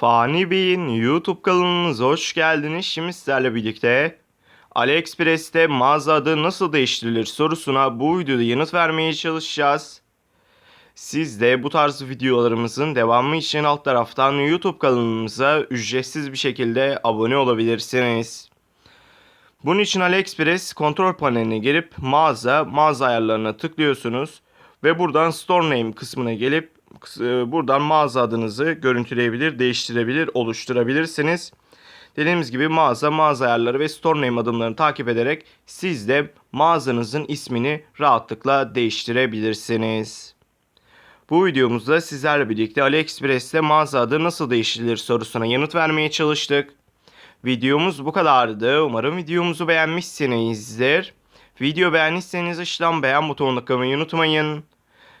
Fani Bey'in YouTube kanalınıza hoş geldiniz. Şimdi sizlerle birlikte AliExpress'te mağaza adı nasıl değiştirilir sorusuna bu videoda yanıt vermeye çalışacağız. Siz de bu tarz videolarımızın devamı için alt taraftan YouTube kanalımıza ücretsiz bir şekilde abone olabilirsiniz. Bunun için AliExpress kontrol paneline gelip mağaza, mağaza ayarlarına tıklıyorsunuz ve buradan Store Name kısmına gelip buradan mağaza adınızı görüntüleyebilir, değiştirebilir, oluşturabilirsiniz. Dediğimiz gibi mağaza, mağaza ayarları ve Store Name adımlarını takip ederek siz de mağazanızın ismini rahatlıkla değiştirebilirsiniz. Bu videomuzda sizlerle birlikte AliExpress'te mağaza adı nasıl değiştirilir sorusuna yanıt vermeye çalıştık. Videomuz bu kadardı. Umarım videomuzu beğenmişsinizdir. Video beğendiyseniz aşağıdan beğen butonuna tıklamayı unutmayın.